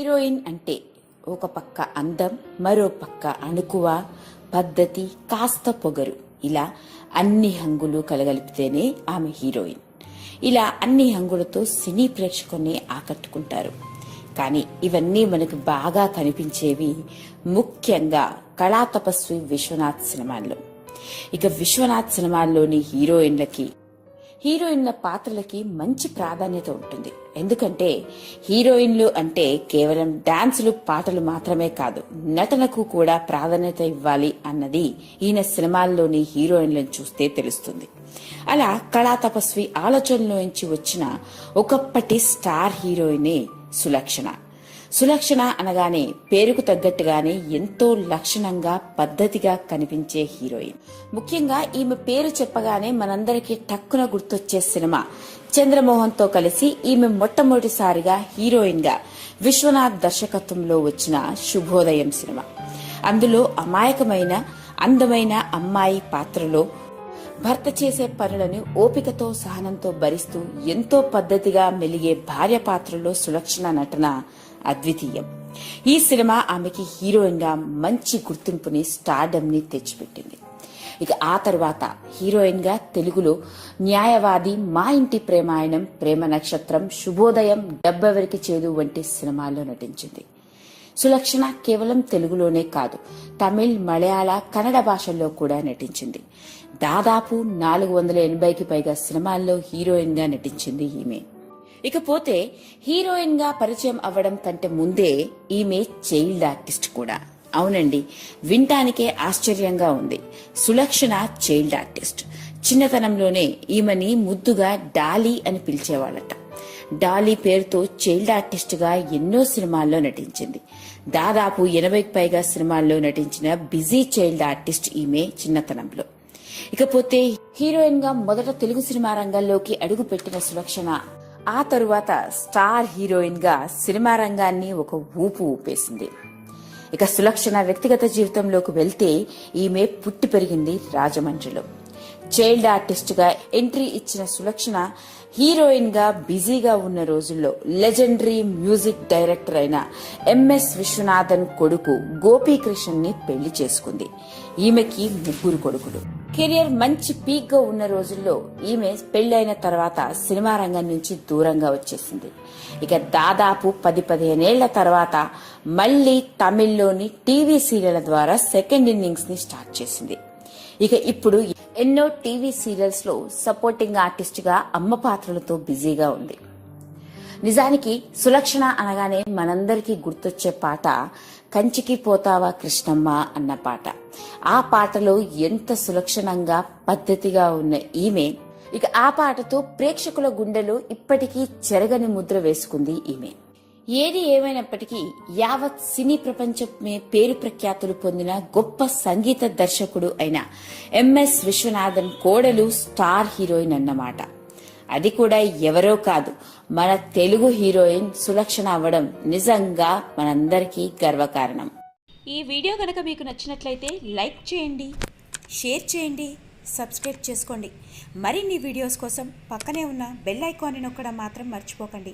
Heroine అంటే ఒక పక్క అందం మరో పక్క అణుకువ పద్ధతి కాస్త పొగరు. ఇలా అన్ని హంగులు కలగలిపితేనే ఆమె హీరోయిన్. ఇలా అన్ని హంగులతో సినీ ప్రేక్షకుల్ని ఆకట్టుకుంటారు. కానీ ఇవన్నీ మనకు బాగా కనిపించేవి ముఖ్యంగా కళా తపస్వి విశ్వనాథ్ సినిమాల్లో. ఇక విశ్వనాథ్ సినిమాల్లోని హీరోయిన్లకి హీరోయిన్ల పాత్రలకి మంచి ప్రాధాన్యత ఉంటుంది. ఎందుకంటే హీరోయిన్లు అంటే కేవలం డాన్సులు పాటలు మాత్రమే కాదు నటనకు కూడా ప్రాధాన్యత ఇవ్వాలి అన్నది ఈయన సినిమాల్లోని హీరోయిన్లను చూస్తే తెలుస్తుంది. అలా కళా తపస్వి ఆలోచనలోంచి వచ్చిన ఒకప్పటి స్టార్ హీరోయినే సులక్షణ. సులక్షణ అనగానే పేరుకు తగ్గట్టుగానే ఎంతో లక్షణంగా పద్ధతిగా కనిపించే హీరోయిన్. ముఖ్యంగా ఈమె పేరు చెప్పగానే మనందరికీ టక్కున గుర్తొచ్చే సినిమా. చంద్రమోహన్తో కలిసి ఈమె మొట్టమొదటిసారిగా హీరోయిన్గా విశ్వనాథ్ దర్శకత్వంలో వచ్చిన శుభోదయం సినిమా. అందులో అమాయకమైన అందమైన అమ్మాయి పాత్రలో భర్త చేసే పనులను ఓపికతో సహనంతో భరిస్తూ ఎంతో పద్ధతిగా మెలిగే భార్య పాత్రలో సులక్షణ నటన అద్వితీయం. ఈ సినిమా ఆమెకి హీరోయిన్గా మంచి గుర్తింపుని స్టార్డమ్ని తెచ్చిపెట్టింది. ఇక ఆ తర్వాత హీరోయిన్గా తెలుగులో న్యాయవాది మా ఇంటి ప్రేమాయణం ప్రేమ నక్షత్రం శుభోదయం డెబ్బెవరికి చేదు వంటి సినిమాల్లో నటించింది. సులక్షణ కేవలం తెలుగులోనే కాదు తమిళ్ మలయాళ కన్నడ భాషల్లో కూడా నటించింది. దాదాపు నాలుగు వందల ఎనభైకి పైగా సినిమాల్లో హీరోయిన్గా నటించింది ఈమె. ఇకపోతే హీరోయిన్గా పరిచయం అవ్వడం కంటే ముందే ఈమె చైల్డ్ ఆర్టిస్ట్ కూడా. అవునండి వింటానికే ఆశ్చర్యంగా ఉంది. Sulakshana child artist. చిన్నతనంలోనే ఈమెని ముద్దుగా డాలీ అని పిలిచేవాళ్ళట. డాలీ పేరుతో చైల్డ్ ఆర్టిస్ట్గా ఎన్నో సినిమాల్లో నటించింది. దాదాపు ఎనభైకి పైగా సినిమాల్లో నటించిన బిజీ చైల్డ్ ఆర్టిస్ట్ ఈమె చిన్నతనంలో. ఇకపోతే హీరోయిన్గా మొదట తెలుగు సినిమా రంగంలోకి అడుగు పెట్టిన సులక్షణ ఆ తరువాత స్టార్ హీరోయిన్గా సినిమా రంగాన్ని ఒక ఊపు ఊపేసింది. ఇక సులక్షణ వ్యక్తిగత జీవితంలోకి వెళ్తే ఈమె పుట్టి పెరిగింది రాజమండ్రిలో. చైల్డ్ ఆర్టిస్ట్గా ఎంట్రీ ఇచ్చిన సులక్షణ హీరోయిన్గా బిజీగా ఉన్న రోజుల్లో లెజెండరీ మ్యూజిక్ డైరెక్టర్ అయిన ఎంఎస్ విశ్వనాథన్ కొడుకు గోపీకృష్ణ్ని పెళ్ళి చేసుకుంది. ఈమెకి ముగ్గురు కొడుకులు. కెరియర్ మంచి పీక్గా ఉన్న రోజుల్లో ఈమె పెళ్ళైన తర్వాత సినిమా రంగం నుంచి దూరంగా వచ్చేసింది. ఇక దాదాపు పది పదిహేనేళ్ళ తర్వాత మళ్ళీ తమిళ్ళోని టీవీ సీరియల్ ద్వారా సెకండ్ ఇన్నింగ్స్ని స్టార్ట్ చేసింది. ఇక ఇప్పుడు ఎన్నో టీవీ సీరియల్స్లో సపోర్టింగ్ ఆర్టిస్ట్గా అమ్మ పాత్రలతో బిజీగా ఉంది. నిజానికి సులక్షణ అనగానే మనందరికీ గుర్తొచ్చే పాట కంచికి పోతావా కృష్ణమ్మ అన్న పాట. ఆ పాటలో ఎంత సులక్షణంగా పద్ధతిగా ఉన్న ఈమె ఇక ఆ పాటతో ప్రేక్షకుల గుండెలో ఇప్పటికీ చెరగని ముద్ర వేసుకుంది ఈమె. ఏది ఏమైనప్పటికీ యావత్ సినీ ప్రపంచమే పేరు ప్రఖ్యాతులు పొందిన గొప్ప సంగీత దర్శకుడు అయిన ఎంఎస్ విశ్వనాథన్ కోడలు స్టార్ హీరోయిన్ అన్నమాట. అది కూడా ఎవరో కాదు. మన తెలుగు హీరోయిన్ సులక్షణ అవ్వడం నిజంగా మనందరికీ గర్వకారణం. ఈ వీడియో కనుక మీకు నచ్చినట్లయితే లైక్ చేయండి షేర్ చేయండి సబ్స్క్రైబ్ చేసుకోండి. మరిన్ని వీడియోస్ కోసం పక్కనే ఉన్న బెల్ ఐకాన్ని నొక్కడం మాత్రం మర్చిపోకండి.